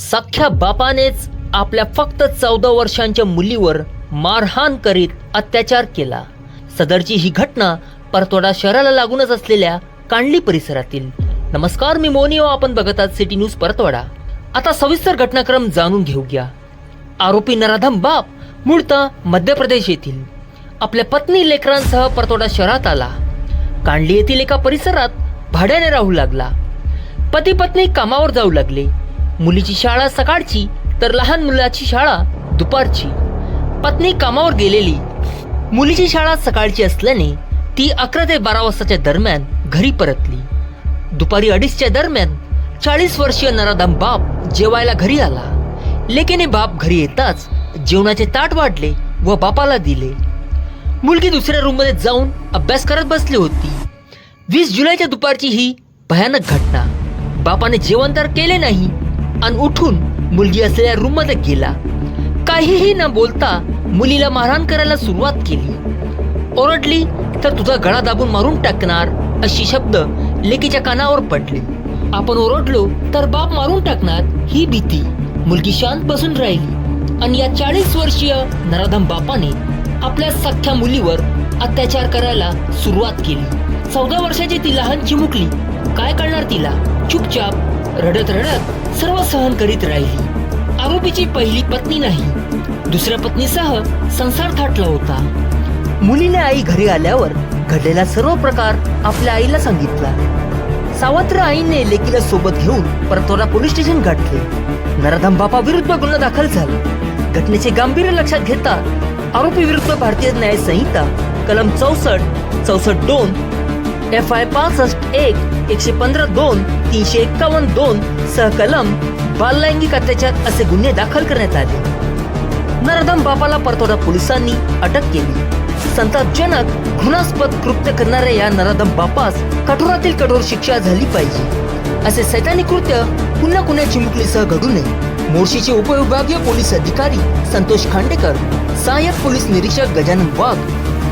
सख्या बापानेच आपल्या फक्त चौदा वर्षांच्या मुलीवर मारहाण करीत अत्याचार केला. सदरची ही घटना परतोडा शहराला लागूनच असलेल्या कांडली परिसरातील. नमस्कार मी मोनी हो, आपण बघत आहात सिटी न्यूज परतवाडा आता सविस्तर घटनाक्रम जाणून घेऊया. आरोपी नराधम बाप मूळतः मध्य प्रदेश येथील. आपल्या पत्नी लेकरांसह परतोडा शहरात आला. कांडली येथील एका परिसरात भाड्याने राहू लागला. पती पत्नी कामावर जाऊ लागले. मुलीची शाळा सकाळची तर लहान मुलाची शाळा दुपारची. पत्नी कामावर गेलेली. मुलीची शाळा सकाळची असल्याने ती अकरा ते बारा वाजताच्या दरम्यान घरी परतली. दुपारी अडीचच्या दरम्यान चाळीस वर्षीय नराधम बाप जेवायला घरी आला. लेकीने बाप घरी येताच जेवणाचे ताट वाढले व बापाला दिले. मुलगी दुसऱ्या रूममध्ये जाऊन अभ्यास करत बसली होती. वीस जुलैच्या दुपारची ही भयानक घटना. बापाने जेवण तर केले नाही आणि उठून मुलगी असलेल्या रूममध्ये गेला. काहीही न बोलता मुलीला मारहाण करायला सुरुवात केली. ओरडली तर तुझा गळा दाबून मारून टाकणार अशी शब्द लेकीच्या कानावर पडले. आपण ओरडलो तर बाप मारून टाकणार ही भीती मुलगी शांत बसून राहिली. आणि या चाळीस वर्षीय नराधम बापाने आपल्या सख्ख्या मुलीवर अत्याचार करायला सुरुवात केली. चौदा वर्षाची ती लहान चिमुकली. काय करणार तिला? चुपचाप रडत रडत सर्व सहन करीत राहिली. आरोपीची पहिली पत्नी नाही. दुसऱ्या पत्नीसह संसार थाटला होता. मुलीने आई घरी आल्यावर घडलेला सर्व प्रकार आपल्या आईला सांगितला. सावत्र आईने लेकीला सोबत घेऊन परतोरा पोलीस स्टेशन गाठले. नराधम बापा विरुद्ध गुन्हा दाखल झाला. घटनेचे गांभीर्य लक्षात घेता आरोपी विरुद्ध भारतीय न्याय संहिता कलम चौसष्ट चौसष्ट दोन एफ आय पासष्ट एक एकशे पंधरा दोन तीनशे एक्कावन्न दोन सहकलम बाललैंगिक अत्याचार असे गुन्हे दाखल करण्यात आले. नरदम बापाला परतोडा पोलिसांनी अटक केली. संतापजनक घृणास्पद कृत्य करणाऱ्या या नराधम बापास कठोरातील कठोर शिक्षा झाली पाहिजे. असे सैतानिक कृत्य पुन्हा कुण्या चिमुकलीसह घडू नये. मोर्शीचे उपविभागीय पोलीस अधिकारी संतोष खांडेकर सहाय्यक पोलीस निरीक्षक गजानन वाघ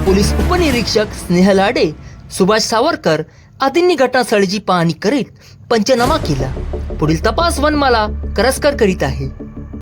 पोलीस उपनिरीक्षक स्नेह लाडे सुभाष सावरकर आदींनी घटनास्थळीची पाहणी करीत पंचनामा केला. पुढील तपास वनमाला करस्कर करीत आहे.